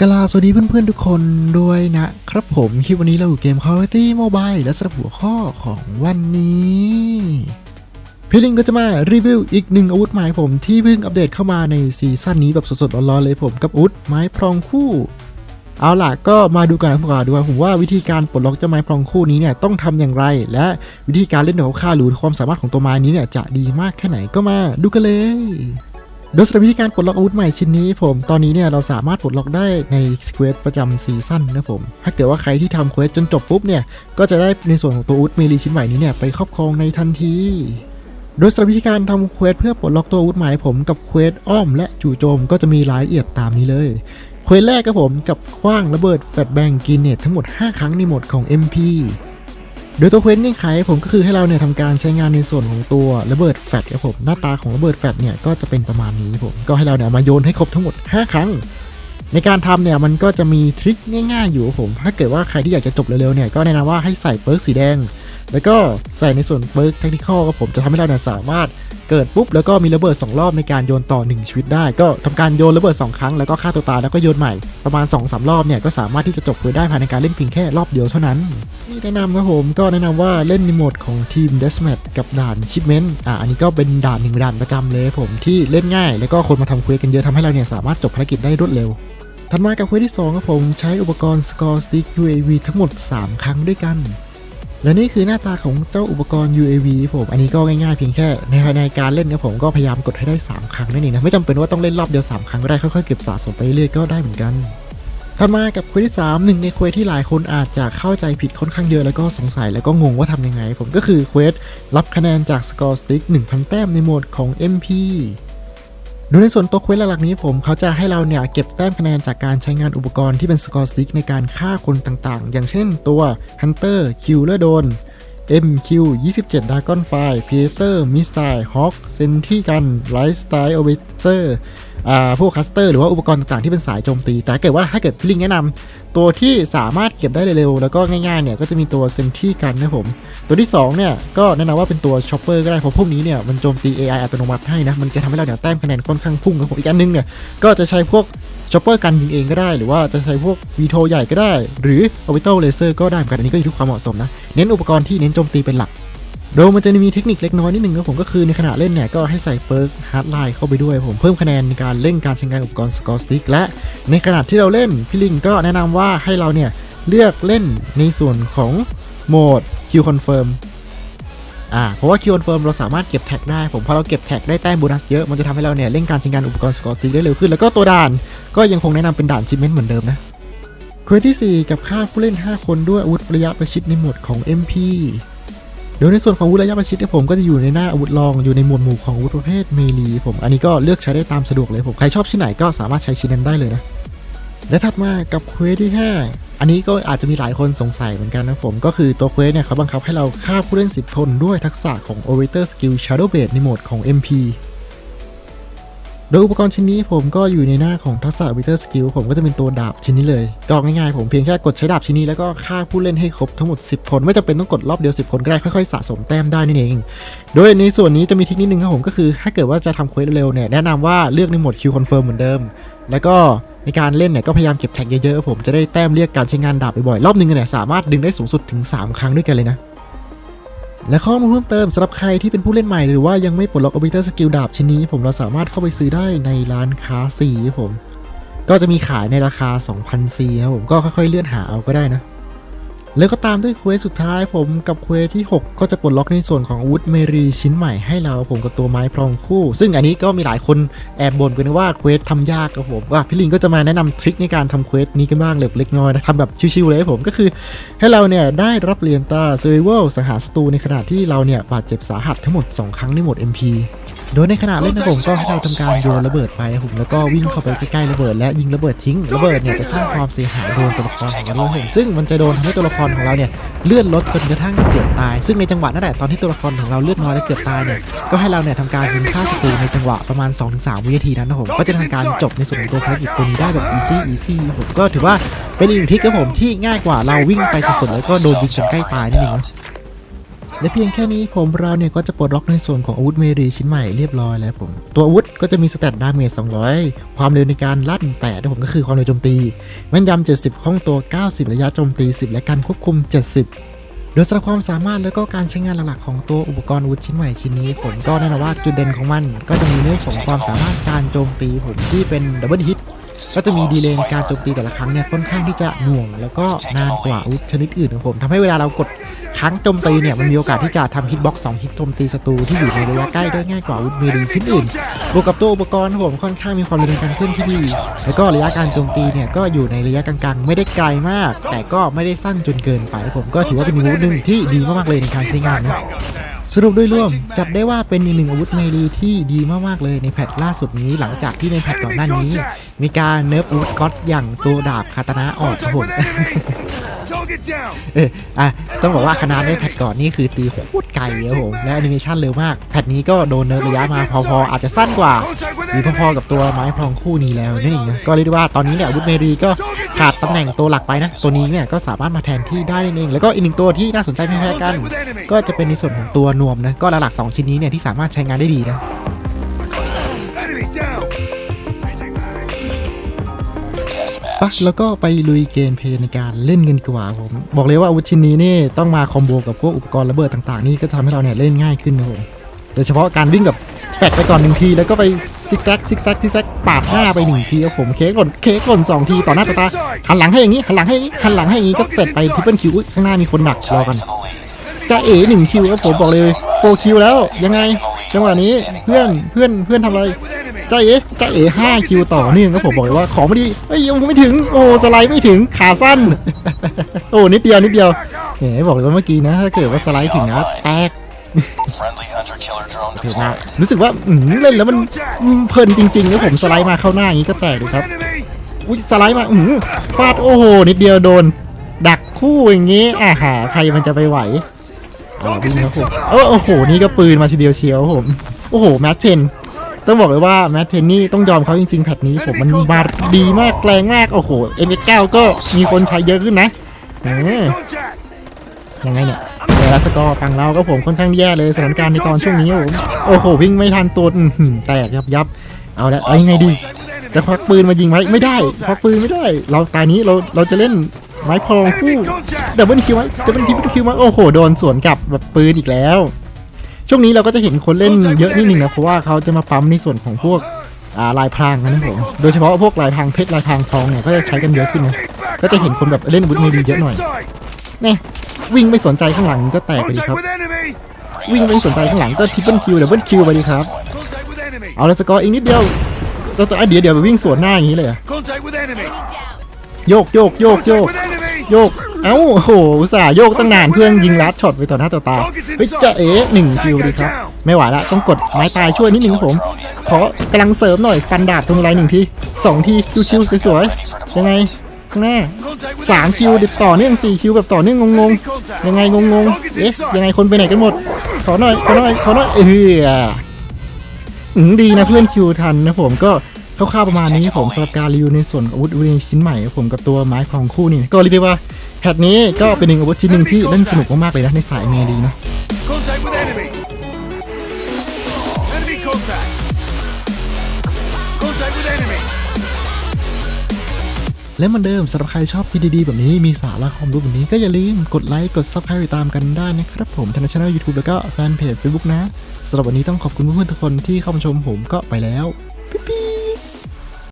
กลาสวัสดีเพื่อนๆทุกคนด้วยนะครับผม คลิปวันนี้เราอยู่เกม Call of Duty Mobile และสำหรับหัวข้อของวันนี้พี่ลิงก็จะมารีวิวอีกหนึ่งอาวุธใหม่ผมที่เพิ่งอัปเดตเข้ามาในซีซั่นนี้แบบสดๆร้อนๆเลยผมกับอาวุธไม้พรองคู่ เอาล่ะก็มาดูกันนะพวกเราดูว่าผมว่าวิธีการปลดล็อกเจ้าไม้พรองคู่นี้เนี่ยต้องทำอย่างไร และวิธีการเล่นของค่าหรือความสามารถของตัวไม้นี้เนี่ยจะดีมากแค่ไหนก็มาดูกันเลย โดยสำหรับวิธีการปลดล็อกอาวุธใหม่ชิ้นนี้ผม ตอนนี้เนี่ยเราสามารถปลดล็อกได้ในเควสประจำซีซั่นนะผม ถ้าเกิดว่าใครที่ทำเควสจนจบปุ๊บเนี่ย ก็จะได้ในส่วนของตัวอาวุธเมลีชิ้นใหม่นี้เนี่ยไปครอบครองในทันที โดยสำหรับวิธีการทำเควสเพื่อปลดล็อกตัวอาวุธใหม่ผมกับเควสอ้อมและจู่โจมก็จะมีรายละเอียดตามนี้เลยเควสแรกครับผมกับคว้างระเบิดแฟลชแบงกินเนตทั้งหมด 5 ครั้งในโหมดของ MP โดยตัวเควสเงื่อนไขผมก็คือให้เราเนี่ยทำการใช้งานในส่วนของตัวระเบิดแฟลชครับผมหน้าตาของระเบิดแฟลชเนี่ยก็จะเป็นประมาณนี้ผมก็ให้เราเนี่ยเอามาโยนให้ครบทั้งหมด 5 ครั้ง ในการทำเนี่ยมันก็จะมีทริคง่ายๆอยู่ครับผม ถ้าเกิดว่าใครที่อยากจะจบเร็วๆเนี่ยก็แนะนำว่าให้ใส่เปิร์กสีแดง แล้วก็ใส่ในส่วนเปิร์กเทคนิคอลครับผมจะทำให้เราเนี่ยสามารถเกิดปุ๊บแล้วก็มีระเบิด 2 รอบในการโยนต่อ 1 ชีวิตได้ ก็ทำการโยนระเบิด 2 ครั้งแล้วก็ฆ่าตัวตายแล้วก็โยนใหม่ประมาณ 2-3 รอบเนี่ยก็สามารถที่จะจบเควสได้ภายในการเล่นเพียงแค่รอบเดียวเท่านั้นนี่แนะนำครับผมก็แนะนำว่าเล่นในโหมดของทีม Deathmatch กับด่านชิปเมนต์อะอันนี้ก็เป็นด่านหนึ่งด่านประจำเลยผมที่เล่นง่าย แล้วก็คนมาทำเควสกันเยอะทำให้เราเนี่ยสามารถจบภารกิจได้รวดเร็วถัดมากับเควสที่2ครับผมใช้อุปกรณ์ Score Stick UAV ทั้งหมด 3 ครั้งด้วยกัน และนี่คือหน้าตาของเจ้าอุปกรณ์ UAV ผมอันนี้ก็ง่ายๆเพียงแค่ในในการเล่นครับผมก็พยายามกดให้ได้ 3 ครั้งนั่นเองนะไม่จำเป็นว่าต้องเล่นรอบเดียว 3 ครั้งก็ได้ค่อยๆเก็บสะสมไปเรื่อยๆก็ได้เหมือนกันถัดมากับเควสที่3หนึ่งในเควสที่หลายคนอาจจะเข้าใจผิดค่อนข้างเยอะแล้วก็สงสัยแล้วก็งงว่าทำยังไง ผมก็คือเควสรับคะแนนจาก Score Stick 1,000 แต้มในโหมดของ MP โดยในส่วนตัวเควสหลักๆนี้ผมเขาจะให้เราเนี่ยเก็บแต้มคะแนนจากการใช้งานอุปกรณ์ที่เป็นสกอร์สติกในการฆ่าคนต่างๆ อย่างเช่นตัว Hunter Killer Drone MQ 27 Dragon Fire Predator Missile Hawk Sentry Gun Light Style Orbiter อ่า พวกคัสเตอร์หรือว่าอุปกรณ์ต่างๆที่เป็นสายโจมตี แต่เกิดว่าถ้าเกิดพี่ลิงแนะนำตัวที่สามารถเก็บได้เร็วๆแล้วก็ง่ายๆเนี่ยก็จะมีตัวเซนที่กันนะผม ตัวที่2เนี่ยก็แนะนำว่าเป็นตัวช็อปเปอร์ก็ได้เพราะพวกนี้เนี่ยมันโจมตี AI อัตโนมัติให้นะมันจะทำให้เราเนี่ยแต้มคะแนนค่อนข้างพุ่งนะผมอีกอันนึงเนี่ยก็จะใช้พวกช็อปเปอร์กันยิงเองก็ได้ หรือว่าจะใช้พวกวีโทใหญ่ก็ได้ หรือออบิ t a l เลเซอร์ก็ได้เหมือนกันอันนี้ก็อยู่ที่ความเหมาะสมนะเน้นอุปกรณ์ที่เน้นโจมตีเป็นหลัก โดยมันจะมีเทคนิคเล็กน้อยนิดนึงครับผมก็คือในขณะเล่นเนี่ยก็ให้ใส่เปิร์กฮาร์ดไลน์เข้าไปด้วยผมเพิ่มคะแนนในการเล่นการใช้งานอุปกรณ์สกอร์สติกและในขณะที่เราเล่นพี่ลิงก็แนะนำว่าให้เราเนี่ยเลือกเล่นในส่วนของโหมด Q Confirm อ่าเพราะว่า Q Confirm เราสามารถเก็บแท็กได้ผมพอเราเก็บแท็กได้แต้มโบนัสเยอะมันจะทำให้เราเนี่ยเล่นการใช้งานอุปกรณ์สกอร์สติกได้เร็วขึ้นแล้วก็ตัวด่านก็ยังคงแนะนำเป็นด่านชิมเมนต์เหมือนเดิมนะเควสที่ 4 กับฆ่าผู้เล่น 5 คนด้วยอาวุธระยะประชิดในโหมดของ MP โดยในส่วนของอาวุธระยะประชิดเนี่ยผมก็จะอยู่ในหน้าอาวุธรองอยู่ในหมวดหมู่ของอาวุธประเภทเมลีผมอันนี้ก็เลือกใช้ได้ตามสะดวกเลยผมใครชอบชิ้นไหนก็สามารถใช้ชิ้นนั้นได้เลยนะและถัดมากับเควสที่ 5 อันนี้ก็อาจจะมีหลายคนสงสัยเหมือนกันนะผม ก็คือตัวเควสเนี่ยเขาบังคับให้เราฆ่าผู้เล่น 10 คนด้วยทักษะของ Orator Skill Shadow Blade ในโหมดของ MP ดยอุปกรณ์ชิ้นนี้ผมก็อยู่ในหน้าของทักษะ Orator Skill ผมก็จะเป็นตัวดาบชิ้นนี้เลยก็ง่ายๆผมเพียงแค่กดใช้ดาบชิ้นนี้แล้วก็ฆ่าผู้เล่นให้ครบทั้งหมด 10 คน ไม่จำเป็นต้องกดรอบเดียว 10 คนก็ได้ค่อยๆสะสมแต้มได้นั่นเอง โดยในส่วนนี้จะมีเทคนิคนึงครับผมก็คือถ้าเกิดว่าจะทำเควสเร็วเนี่ยแนะนำว่าเลือกในโหมด Q Confirm เหมือนเดิม แล้วก็ในการเล่นเนี่ยก็พยายามเก็บแท็กเยอะๆผมจะได้แต้มเรียกการใช้งานดาบบ่อยๆรอบหนึงเนี่ยสามารถดึงได้สูงสุดถึง 3 ครั้งด้วยกันเลยนะ และข้อมูลเพิ่มเติมสำหรับใครที่เป็นผู้เล่นใหม่หรือว่ายังไม่ปลดล็อกอ b i t e r Skill ดาบชิ้นนี้ ผมเราสามารถเข้าไปซื้อได้ในร้านค้าซีครับผม ก็จะมีขายในราคา 2,000ซีครับผมก็ค่อยๆเลื่อนหาเอาก็ได้นะ แล้วก็ตามด้วยเควสสุดท้ายผมกับเควสที่ 6 ก็จะปลดล็อกในส่วนของอาวุธเมรีชิ้นใหม่ให้เราผมกับตัวไม้พรองคู่ ซึ่งอันนี้ก็มีหลายคนแอบบ่นกันว่าเควสทำยากครับผมว่าพี่ลิงก็จะมาแนะนำทริคในการทำเควสนี้กันบ้างเล็กน้อยนะทำแบบชิวๆเลยผมก็คือ ให้เราเนี่ยได้รับเรียญตา Survival สังหารศัตรูในขณะที่เราเนี่ยบาดเจ็บสาหัสทั้งหมด 2 ครั้งในโหมด MP โดยในขณะเล่นนะผมก็ให้เราทำการโยนระเบิดไปครับผมแล้วก็วิ่งเข้าไปใกล้ๆระเบิด และยิงระเบิดทิ้งระเบิดเนี่ยจะสร้างความเสียหายโดนตัวละครของเราครับผมซึ่งมันจะโดนทำให้ตัวละครของเราเนี่ยเลื่อนลดจนกระทั่งเกือบตาย ซึ่งในจังหวะนั่นแหละตอนที่ตัวละครของเราเลือดน้อยและเกือบตายเนี่ยก็ให้เราเนี่ยทำการยิงฆ่าศัตรูในจังหวะประมาณ 2-3 วินาทีนั้นนะผมก็จะทำการจบในส่วนของตัวภารกิจตัวนี้ได้แบบ easy easy ผมก็ถือว่าเป็นอีกหนึ่งทริคครับผมที่ง่ายกว่าเราวิ่งไปสดๆแล้วก็โดนยิงจนใกล้ตายนั่นเองนะ และเพียงแค่นี้ผมเราเนี่ยก็จะปลดล็อกในส่วนของอาวุธเมรีชิ้นใหม่เรียบร้อยแล้วผม ตัวอาวุธก็จะมีสเตตดาเมจ200 ความเร็วในการลั่น8นะผมก็คือความเร็วโจมตีแม่นยำ70คล่องตัว 90 ระยะโจมตี 10 และการควบคุม 70โดยสำหรับความสามารถแล้วก็การใช้งานหลักๆของตัวอุปกรณ์อาวุธชิ้นใหม่ชิ้นนี้ ผมก็แน่นอนว่าจุดเด่นของมัน ก็จะมีเรื่องของความสามารถการโจมตีผมที่เป็นดับเบิลฮิต ก็จะมีดีเลย์ในการโจมตีแต่ละครั้งเนี่ยค่อนข้างที่จะหน่วง แล้วก็นานกว่าอาวุธชนิดอื่นของผมทำให้เวลาเรากดครั้งโจมตีเนี่ยมันมีโอกาสที่จะทำฮิตบ็อกซ์สองฮิตโจมตีศัตรูที่อยู่ในระยะใกล้ได้ง่ายกว่าอาวุธเมลีชิ้นอื่นบวกกับตัวอุปกรณ์ของผมค่อนข้างมีความเร็วการเคลื่อนที่ดี แล้วก็ระยะการโจมตีเนี่ยก็อยู่ในระยะกลางๆ ไม่ได้ไกลมาก แต่ก็ไม่ได้สั้นจนเกินไปผมก็ถือว่าเป็นอาวุธหนึ่งที่ดีมากๆเลยในการใช้งานนะ สรุปโดยรวมจัดได้ว่าเป็นอีกหนึ่งอาวุธเมลีที่ดีมากๆเลยในแพทล่าสุดนี้หลังจากที่ในแพทก่อนหน้านี้ มีการเนิร์ฟอาวุธก๊อตอย่างตัวดาบคาตานะออกครับผม เอออะต้องบอกว่าคณะในแพทก่อนนี่คือตีโคตรไกลครับผมและแอนิเมชันเร็วมาก แพทนี้ก็โดนเนิร์ระยะมาพอๆอาจจะสั้นกว่าหรือพอๆกับตัวไม้พลองคู่นี้แล้วนั่นเองนะก็เรียกได้ว่าตอนนี้เนี่ยอาวุธเมรีก็ขาดตำแหน่งตัวหลักไปนะ ตัวนี้เนี่ยก็สามารถมาแทนที่ได้นั่นเอง แล้วก็อีกหนึ่งตัวที่น่าสนใจไม่แพ้กัน ก็จะเป็นในส่วนของตัว นวมนะก็หลักๆสองชิ้นนี้เนี่ยที่สามารถใช้งานได้ดีนะ ปะแล้วก็ไปลุยเกมเพลย์ในการเล่นกันดีกว่าผมบอกเลยว่าอาวุธชิ้นนี้นี่ต้องมาคอมโบกับพวกอุปกรณ์ระเบิดต่างๆนี่ก็ทำให้เราเนี่ยเล่นง่ายขึ้นนะผมโดยเฉพาะการวิ่งกับแฟดไปก่อนหนึ่งทีแล้วก็ไปซิกแซกซิกแซกซิกแซกปาดหน้าไปหนึ่งทีครับผมเค้กหล่นเค้กหล่นสองทีต่อหน้าต่อตาหันหลังให้อย่างนี้หันหลังให้หันหลังให้อย่างนี้ก็เสร็จไปทริปเปิลคิวข้างหน้ามีคนหนักรอกันจะเอ๋หนึ่งคิวครับผมบอกเลยโฟคิวแล้วยังไงจังหวะนี้เพื่อนเพื่อนเพื่อนทำอะไร จ้าเอ๋จ้าเอ๋ห้าคิวต่อเนื่องครับผมบอกเลยว่าของไม่ดีเอ้ยยังไม่ถึงโอ้สไลด์ไม่ถึงขาสั้น โอ้นิดเดียวนิดเดียวแหมบอกเลยว่าเมื่อกี้นะถ้าเกิดว่าสไลด์ถึงนะแตกเผ็ดมากรู้สึกว่าอืเล่นแล้วมันเพลินจริงๆนะผมสไลด์มาเข้าหน้าอย่างนี้ก็แตกดูครับอุ้ยสไลด์มาอืฟาดโอ้โหนิดเดียวโดน ดักคู่อย่างงี้อ่าหาใครมันจะไปไหวอาล่ะวิ่ครับผมโอ้โหนี่ก็ปืนมาทีเดียวเชียวผมโอ้โหแมทเทน ต้องบอกเลยว่าแมทเทนนี่ต้องยอมเขาจริงๆแพทนี้ผมมันมาดีมากแรงมาก โอ้โหเอ็มเก้าก็มีคนใช้เยอะขึ้นนะเออ Contact. ยังไงเนี่ยแต่ละสกอร์ฝั่งเราก็ผมค่อนข้างแย่เลยสถานการณ์ในตอนช่วงนี้ผมโอ้โหวิ่งไม่ทันตัวแตกยับยับเอาละเอายังไงดี จะควักปืนมายิงไว้ไม่ได้ควักปืนไม่ได้ เราตายนี้เราเราจะเล่นไม้พลองคู่เดับเบิลคิวไหมดับเบิลคิวคิวมาโอ้โหโดนสวนกลับแบบปืนอีกแล้ว ช่วงนี้เราก็จะเห็นคนเล่นเยอะนิดนึงนะเพราะว่าเขาจะมาปั๊มในส่วนของพวกอ่าลายพรางกันนะผมโดยเฉพาะพวกลายพรางเพชรลายพรางทองเนี่ยก็จะใช้กันเยอะขึ้นนะก็จะเห็นคนแบบเล่นอาวุธเมดีเยอะหน่อย Inside. เนี่ยวิ่งไม่สนใจข้างหลังก็แตกไปดี Contact ครับ with enemy. วิ่งไม่สนใจข้างหลังก็ทริปเปิลคิวดับเบิลคิวไปดีครับ Contact with enemy. เอาละสกอร์อีกนิดเดียวตัวตัวอะเดี๋ยวเดี๋ยวไปวิ่งสวนหน้าอย่างนี้เลยเหรอ Contact with enemy. โยกโยกโยกโย Contact ก with enemy. โยก เอ้าโอ้โหอุตส่าห์โยกตั้งนานเพื่อนยิงลัดช็อตไปต่อหน้าต่อตาเฮ้ยจะเอ๋หนึ่งคิวดีครับ ไม่ไหวละต้องกดไม้ตายช่วยนิดนึงครับผมขอกำลังเสริมหน่อยฟันดาบตรงไรหนึ่งทีสองทีชิวๆสวยๆยังไงข้างหน้า Contact with สาม enemy. คิวดิบต่อเนื่องสี่คิวแบบต่อเนื่องงงๆยังไงงงๆเอ๊ะยังไงคนไปไหนกันหมดขอหน่อยขอหน่อยขอหน่อยเอออืมดีนะเพื่อนคิวทันนะผมก็คร่าวๆประมาณนี้ผมสำหรับการรีวิวในส่วนอาวุธเวชิ้นใหม่ครับผมกับตัวไม้พองคู่นี่ก็เรียกได้ว่าแพทนี้ก็เป็นหนึ่งอาวุธชิ้นหนึ่งที่เล่นสนุกมากๆเลยนะในสายเมดีนะและเหมือนเดิมสำหรับใครชอบคลิปดีๆ แบบนี้มีสาระความรู้แบบนี้ก็อย่าลืมกดไลค์กดซับสไครต์ตามกันได้นะครับผมทางช่อง YouTube แล้วก็แฟนเพจ Facebook นะสำหรับวันนี้ต้องขอบคุณเพื่อนๆทุกคนที่เข้ามาชมผมก็ไปแล้ว